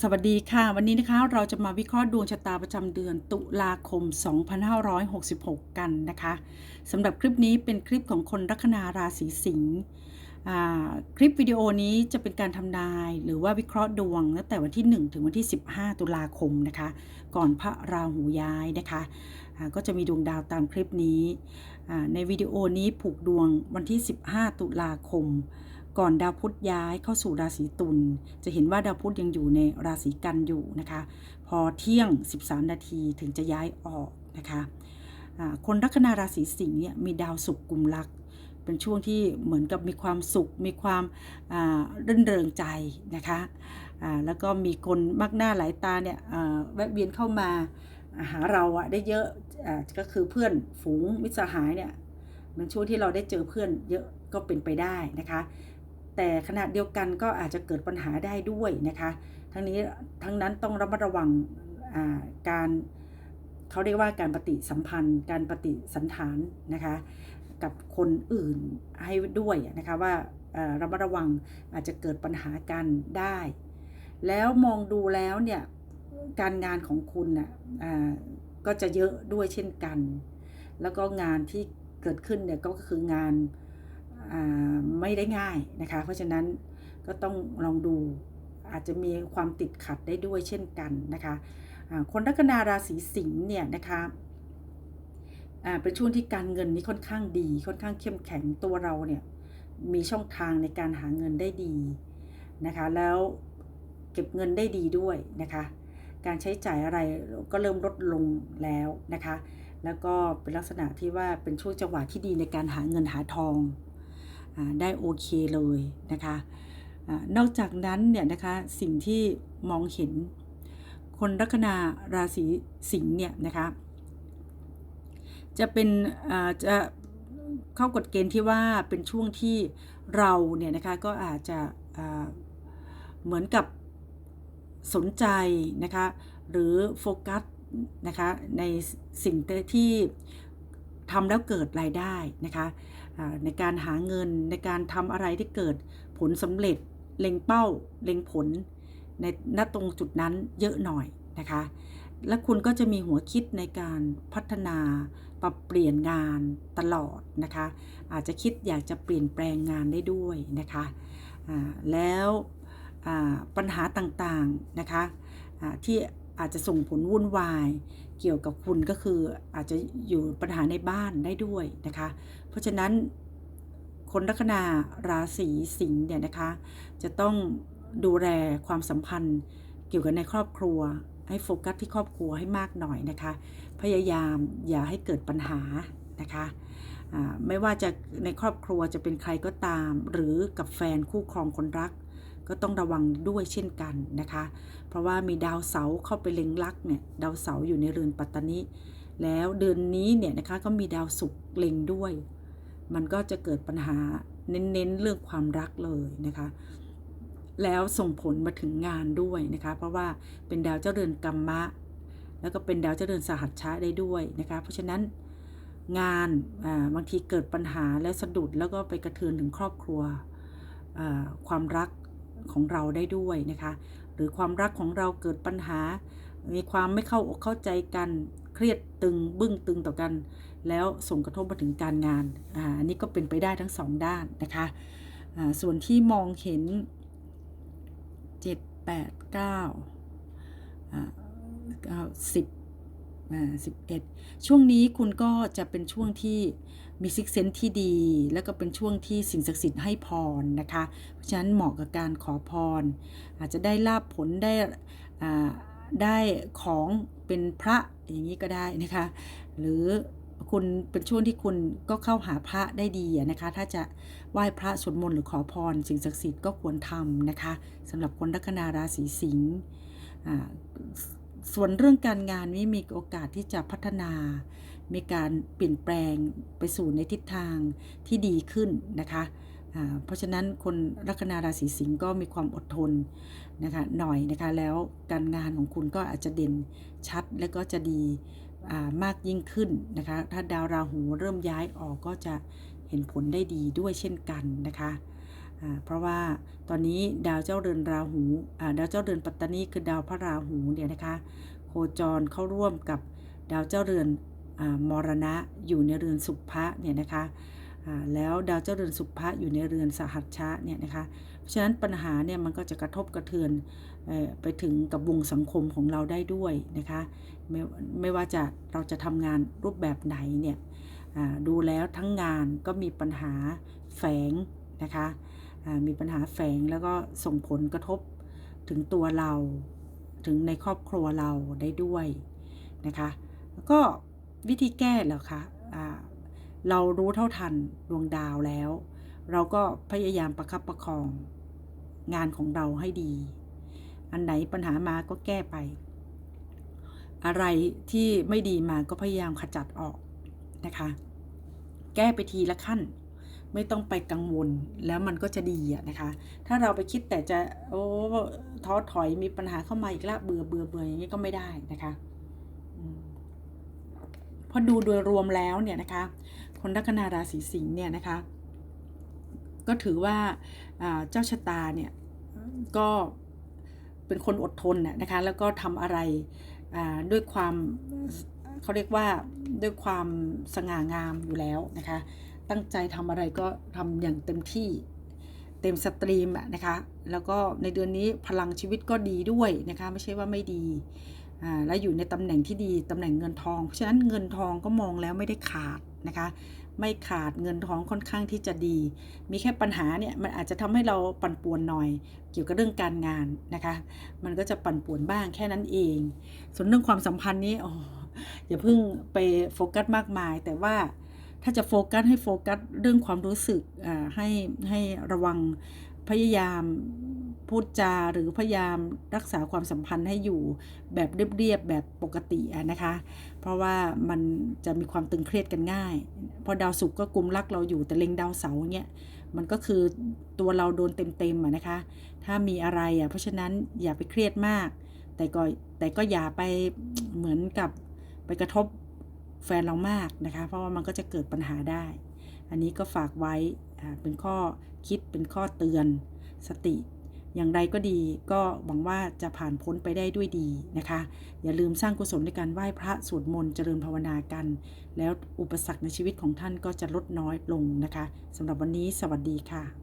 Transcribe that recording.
สวัสดีค่ะ วันนี้นะคะเราจะมาวิเคราะห์ดวงชะตาประจำเดือนตุลาคม 2566 กันนะคะสำหรับคลิปนี้เป็นคลิปของคนลัคนาราศีสิงห์คลิปวิดีโอนี้จะเป็นการทำนายหรือว่าวิเคราะห์ดวงตั้งแต่วันที่ 1 ถึงวันที่ 15 ตุลาคมนะคะ ก่อนพระราหูย้ายนะคะก็จะมีดวงดาวตามคลิปนี้ในวิดีโอนี้ผูกดวงวันที่ 15 ตุลาคม ก่อนดาวพุธย้ายเข้าสู่ราศีตุล จะเห็นว่าดาวพุธยังอยู่ในราศีกันอยู่นะคะ พอเที่ยง 13 นาทีถึงจะย้ายออกนะคะคนลัคนาราศีสิงห์เนี่ยมีดาวศุกร์กุมลักเป็นช่วงที่เหมือนกับมีความสุข มีความรื่นเริงใจนะคะแล้วก็มีคนมากหน้าหลายตาเนี่ยแวะเวียนเข้ามาหาเราอะได้เยอะอ่าก็คือเพื่อนฝูงมิตรสหายเนี่ยเป็นช่วงที่เราได้เจอเพื่อนเยอะก็เป็นไปได้นะคะ แต่ขณะเดียวกันก็อาจจะเกิดปัญหาได้ด้วยนะคะ ทั้งนี้ทั้งนั้นต้องระมัดระวังการเขาเรียกว่าการปฏิสัมพันธ์ การปฏิสันฐานนะคะกับคนอื่นให้ด้วยนะคะว่าระมัดระวังอาจจะเกิดปัญหากันได้ แล้วมองดูแล้วเนี่ยการงานของคุณน่ะอ่าก็จะเยอะด้วยเช่นกัน แล้วก็งานที่เกิดขึ้นเนี่ยก็คืองาน ไม่ได้ง่ายนะคะ เพราะฉะนั้นก็ต้องลองดูอาจจะมีความติดขัดได้ด้วยเช่นกันนะคะคนลัคนาราศีสิงห์เนี่ยนะคะเป็นช่วงที่การเงินนี้ค่อนข้างดี ค่อนข้างเข้มแข็งตัวเราเนี่ยมีช่องทางในการหาเงินได้ดีนะคะแล้วเก็บเงินได้ดีด้วยนะคะการใช้จ่ายอะไรก็เริ่มลดลงแล้วนะคะ แล้วก็เป็นลักษณะที่ว่าเป็นช่วงจังหวะที่ดีในการหาเงินหาทอง ได้โอเคเลยนะคะนอกจากนั้นเนี่ยนะคะสิ่งที่มองเห็น คนลัคนาราศีสิงห์เนี่ยนะคะจะเป็นจะเข้ากฎเกณฑ์ที่ว่าเป็นช่วงที่เราเนี่ยนะคะก็อาจจะเหมือนกับสนใจนะคะหรือโฟกัสนะคะในสิ่งที่ทำแล้วเกิดรายได้นะคะ ในการหาเงินในการทำอะไรที่เกิดผลสำเร็จ เล็งเป้า เล็งผล ในณตรงจุดนั้นเยอะหน่อยนะคะ และคุณก็จะมีหัวคิดในการพัฒนาปรับเปลี่ยนงานตลอดนะคะ อาจจะคิดอยากจะเปลี่ยนแปลงงานได้ด้วยนะคะแล้วปัญหาต่างๆนะคะที่ อาจจะส่งผลวุ่นวาย เกี่ยวกับคุณก็คืออาจจะอยู่ปัญหาในบ้านได้ด้วยนะคะ เพราะฉะนั้นคนลัคนาราศีสิงห์เนี่ยนะคะ จะต้องดูแลความสัมพันธ์เกี่ยวกับในครอบครัว ให้โฟกัสที่ครอบครัวให้มากหน่อยนะคะ พยายามอย่าให้เกิดปัญหานะคะไม่ว่าจะในครอบครัวจะเป็นใครก็ตาม หรือกับแฟนคู่ครองคนรัก ก็ต้องระวังด้วยเช่นกันนะคะ เพราะว่ามีดาวเสาเข้าไปเล็งลักเนี่ยดาวเสาอยู่ในเรือนปัตตานิแล้วเดือนนี้เนี่ยนะคะก็มีดาวศุกร์เล็งด้วย มันก็จะเกิดปัญหาเน้นๆเรื่องความรักเลยนะคะแล้วส่งผลมาถึงงานด้วยนะคะ เพราะว่าเป็นดาวเจ้าเรือนกรรมะ แล้วก็เป็นดาวเจ้าเรือนสหัชชะได้ด้วยนะคะ เพราะฉะนั้นงานบางทีเกิดปัญหาแล้วสะดุดแล้วก็ไปกระเทือนถึงครอบครัวความรัก ของเราได้ด้วยนะคะ หรือความรักของเราเกิดปัญหา มีความไม่เข้าอกเข้าใจกัน เครียดตึงบึ้งตึงต่อกัน แล้วส่งกระทบมาถึงการงานอ่าอันนี้ก็เป็นไปได้ทั้งสองด้านนะคะอ่าส่วนที่มองเห็น 7 8 9อ่า 11ช่วงนี้คุณก็จะเป็นช่วงที่มีซิกเซนที่ดี แล้วก็เป็นช่วงที่สิ่งศักดิ์สิทธิ์ให้พรนะคะ เพราะฉะนั้นเหมาะกับการขอพร อาจจะได้ลาบผลได้ได้ของเป็นพระอย่างนี้ก็ได้นะคะ หรือคุณเป็นช่วงที่คุณก็เข้าหาพระได้ดีนะคะ ถ้าจะไหว้พระสวดมนต์หรือขอพร สิ่งศักดิ์สิทธิ์ก็ควรทำนะคะสำหรับคนลัคนาราศีสิงห์ ส่วนเรื่องการงานนี้มีโอกาสที่จะพัฒนา มีการเปลี่ยนแปลงไปสู่ในทิศทางที่ดีขึ้นนะคะเพราะฉะนั้นคนลัคนาราศีสิงห์ก็มีความอดทนนะคะหน่อยนะคะแล้วการงานของคุณก็อาจจะเด่นชัดและก็จะดีมากยิ่งขึ้นนะคะถ้าดาวราหูเริ่มย้ายออกก็จะเห็นผลได้ดีด้วยเช่นกันนะคะ เพราะว่าตอนนี้ดาวเจ้าเรือนราหูดาวเจ้าเรือนปัตตานีคือดาวพระราหูเนี่ยนะคะโคจรเข้าร่วมกับดาวเจ้าเรือนอมรณะอยู่ในเรือนสุภะเนี่ยนะคะแล้วดาวเจ้าเรือนสุภะอยู่ในเรือนสหัชชะเนี่ยนะคะเพราะฉะนั้นปัญหาเนี่ยมันก็จะกระทบกระเทือนอไปถึงกับวงสังคมของเราได้ด้วยนะคะไม่ไม่ว่าจะเราจะทำงานรูปแบบไหนเนี่ยดูแล้วทั้งงานก็มีปัญหาแฝงนะคะ มีปัญหาแฝงแล้วก็ส่งผลกระทบถึงตัวเราถึงในครอบครัวเราได้ด้วยนะคะแล้วก็วิธีแก้เหรอคะอ่าเรารู้เท่าทันดวงดาวแล้ว เราก็พยายามประคับประคองงานของเราให้ดี อันไหนปัญหามาก็แก้ไป อะไรที่ไม่ดีมาก็พยายามขจัดออกนะคะ แก้ไปทีละขั้น ไม่ต้องไปกังวลแล้วมันก็จะดีอะนะคะ ถ้าเราไปคิดแต่จะโอ้ท้อถอยมีปัญหาเข้ามาอีกละเบื่อเบื่อเบื่ออย่างนี้ก็ไม่ได้นะคะพอดูโดยรวมแล้วเนี่ยนะคะคนลัคนาราศีสิงห์เนี่ยนะคะก็ถือว่าเจ้าชะตาเนี่ยก็เป็นคนอดทนน่ะนะคะแล้วก็ทำอะไรด้วยความเขาเรียกว่าด้วยความสง่างามอยู่แล้วนะคะ ตั้งใจทำอะไรก็ทำอย่างเต็มที่เต็มสตรีมอะนะคะ แล้วก็ในเดือนนี้พลังชีวิตก็ดีด้วยนะคะ ไม่ใช่ว่าไม่ดีอ่าและอยู่ในตำแหน่งที่ดีตำแหน่งเงินทอง เพราะฉะนั้นเงินทองก็มองแล้วไม่ได้ขาดนะคะ ไม่ขาดเงินทองค่อนข้างที่จะดี มีแค่ปัญหาเนี่ยมันอาจจะทำให้เราปั่นป่วนหน่อย เกี่ยวกับเรื่องการงานนะคะ มันก็จะปั่นป่วนบ้างแค่นั้นเอง ส่วนเรื่องความสัมพันธ์นี้โอ้อย่าเพิ่งไปโฟกัสมากมาย แต่ว่า ถ้าจะโฟกัสให้โฟกัสเรื่องความรู้สึกให้ให้ระวังพยายามพูดจาหรือพยายามรักษาความสัมพันธ์ให้อยู่แบบเรียบๆแบบปกตินะคะ เพราะว่ามันจะมีความตึงเครียดกันง่าย พอดาวศุกร์ก็กุมรักเราอยู่แต่เล็งดาวเสาร์เนี่ยมันก็คือตัวเราโดนเต็มๆนะคะ ถ้ามีอะไรอะเพราะฉะนั้นอย่าไปเครียดมาก แต่ก็แต่ก็อย่าไปเหมือนกับไปกระทบ แฟนเรามากนะคะ เพราะว่ามันก็จะเกิดปัญหาได้ อันนี้ก็ฝากไว้เป็นข้อคิดเป็นข้อเตือนสติ อย่างไรก็ดีก็หวังว่าจะผ่านพ้นไปได้ด้วยดีนะคะ อย่าลืมสร้างกุศลในการไหว้พระสวดมนต์เจริญภาวนากัน แล้วอุปสรรคในชีวิตของท่านก็จะลดน้อยลงนะคะสำหรับวันนี้สวัสดีค่ะ